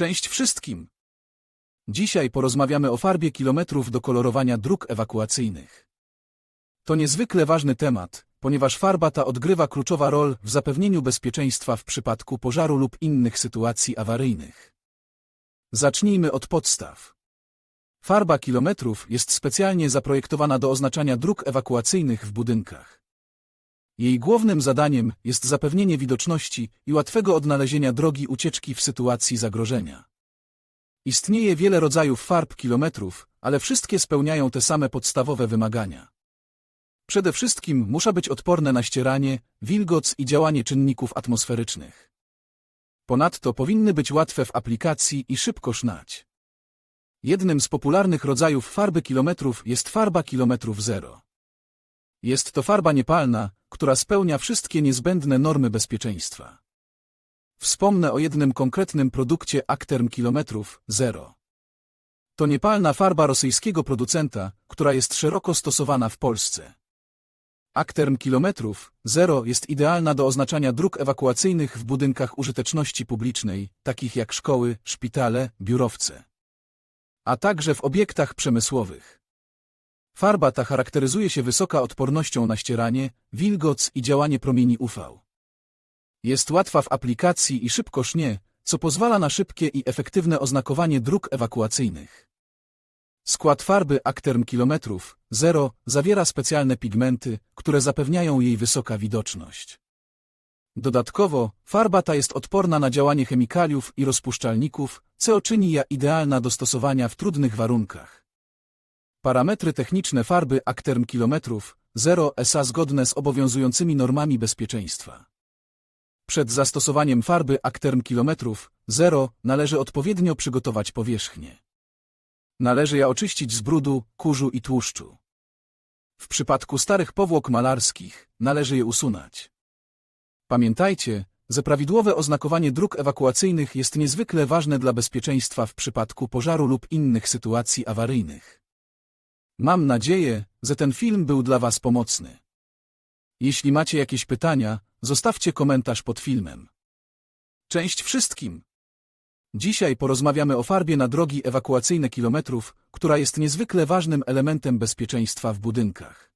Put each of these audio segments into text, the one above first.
Cześć wszystkim! Dzisiaj porozmawiamy o farbie kilometrów do kolorowania dróg ewakuacyjnych. To niezwykle ważny temat, ponieważ farba ta odgrywa kluczowa rol w zapewnieniu bezpieczeństwa w przypadku pożaru lub innych sytuacji awaryjnych. Zacznijmy od podstaw. Farba kilometrów jest specjalnie zaprojektowana do oznaczania dróg ewakuacyjnych w budynkach. Jej głównym zadaniem jest zapewnienie widoczności i łatwego odnalezienia drogi ucieczki w sytuacji zagrożenia. Istnieje wiele rodzajów farb kilometrów, ale wszystkie spełniają te same podstawowe wymagania. Przede wszystkim muszą być odporne na ścieranie, wilgoc i działanie czynników atmosferycznych. Ponadto powinny być łatwe w aplikacji i szybko sznać. Jednym z popularnych rodzajów farby kilometrów jest farba kilometrów zero. Jest to farba niepalna, która spełnia wszystkie niezbędne normy bezpieczeństwa. Wspomnę o jednym konkretnym produkcie Akterm Kilometrów Zero. To niepalna farba rosyjskiego producenta, która jest szeroko stosowana w Polsce. Akterm Kilometrów Zero jest idealna do oznaczania dróg ewakuacyjnych w budynkach użyteczności publicznej, takich jak szkoły, szpitale, biurowce, a także w obiektach przemysłowych. Farba ta charakteryzuje się wysoka odpornością na ścieranie, wilgoc i działanie promieni UV. Jest łatwa w aplikacji i szybko sznie, co pozwala na szybkie i efektywne oznakowanie dróg ewakuacyjnych. Skład farby Akterm Kilometrów Zero zawiera specjalne pigmenty, które zapewniają jej wysoka widoczność. Dodatkowo, farba ta jest odporna na działanie chemikaliów i rozpuszczalników, co czyni ją idealna do stosowania w trudnych warunkach. Parametry techniczne farby Akterm Kilometrów Zero SA zgodne z obowiązującymi normami bezpieczeństwa. Przed zastosowaniem farby Akterm Kilometrów Zero należy odpowiednio przygotować powierzchnię. Należy je oczyścić z brudu, kurzu i tłuszczu. W przypadku starych powłok malarskich należy je usunąć. Pamiętajcie, że prawidłowe oznakowanie dróg ewakuacyjnych jest niezwykle ważne dla bezpieczeństwa w przypadku pożaru lub innych sytuacji awaryjnych. Mam nadzieję, że ten film był dla Was pomocny. Jeśli macie jakieś pytania, zostawcie komentarz pod filmem. Cześć wszystkim! Dzisiaj porozmawiamy o farbie na drogi ewakuacyjne kilometrów, która jest niezwykle ważnym elementem bezpieczeństwa w budynkach.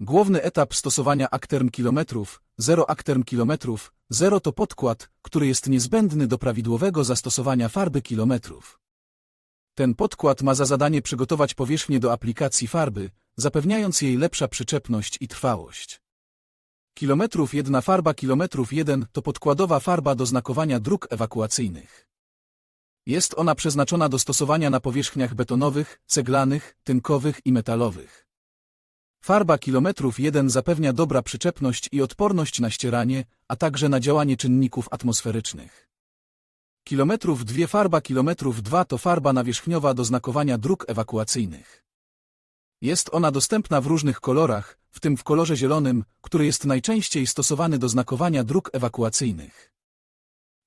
Główny etap stosowania akterm kilometrów, zero akterm kilometrów, zero to podkład, który jest niezbędny do prawidłowego zastosowania farby kilometrów. Ten podkład ma za zadanie przygotować powierzchnię do aplikacji farby, zapewniając jej lepsza przyczepność i trwałość. Kilometrów jedna farba kilometrów jeden to podkładowa farba do znakowania dróg ewakuacyjnych. Jest ona przeznaczona do stosowania na powierzchniach betonowych, ceglanych, tynkowych i metalowych. Farba kilometrów 1 zapewnia dobra przyczepność i odporność na ścieranie, a także na działanie czynników atmosferycznych. Kilometrów 2 farba kilometrów 2 to farba nawierzchniowa do znakowania dróg ewakuacyjnych. Jest ona dostępna w różnych kolorach, w tym w kolorze zielonym, który jest najczęściej stosowany do znakowania dróg ewakuacyjnych.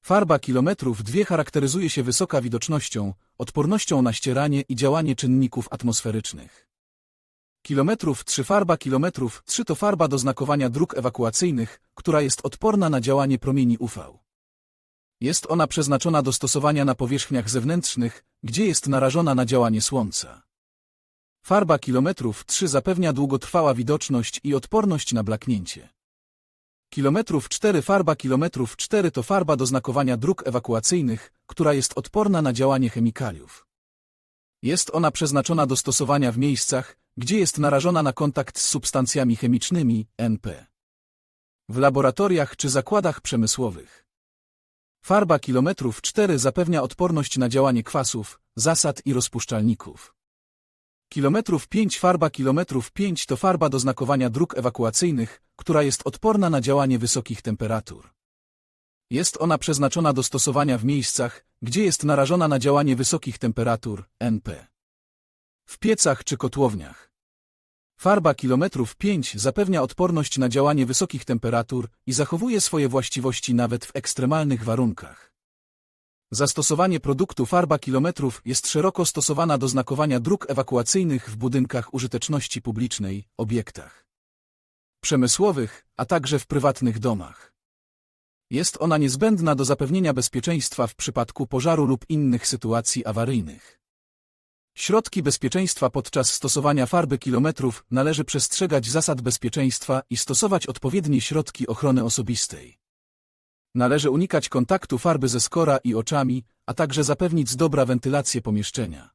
Farba kilometrów 2 charakteryzuje się wysoka widocznością, odpornością na ścieranie i działanie czynników atmosferycznych. Kilometrów 3 farba kilometrów 3 to farba do znakowania dróg ewakuacyjnych, która jest odporna na działanie promieni UV. Jest ona przeznaczona do stosowania na powierzchniach zewnętrznych, gdzie jest narażona na działanie słońca. Farba kilometrów 3 zapewnia długotrwała widoczność i odporność na blaknięcie. Kilometrów 4 farba kilometrów 4 to farba do znakowania dróg ewakuacyjnych, która jest odporna na działanie chemikaliów. Jest ona przeznaczona do stosowania w miejscach, gdzie jest narażona na kontakt z substancjami chemicznymi, NP. W laboratoriach czy zakładach przemysłowych. Farba kilometrów 4 zapewnia odporność na działanie kwasów, zasad i rozpuszczalników. Kilometrów 5 farba kilometrów 5 to farba do znakowania dróg ewakuacyjnych, która jest odporna na działanie wysokich temperatur. Jest ona przeznaczona do stosowania w miejscach, gdzie jest narażona na działanie wysokich temperatur, NP. W piecach czy kotłowniach. Farba kilometrów 5 zapewnia odporność na działanie wysokich temperatur i zachowuje swoje właściwości nawet w ekstremalnych warunkach. Zastosowanie produktu farba kilometrów jest szeroko stosowana do znakowania dróg ewakuacyjnych w budynkach użyteczności publicznej, obiektach przemysłowych, a także w prywatnych domach. Jest ona niezbędna do zapewnienia bezpieczeństwa w przypadku pożaru lub innych sytuacji awaryjnych. Środki bezpieczeństwa podczas stosowania farby kilometrów należy przestrzegać zasad bezpieczeństwa i stosować odpowiednie środki ochrony osobistej. Należy unikać kontaktu farby ze skora i oczami, a także zapewnić dobra wentylację pomieszczenia.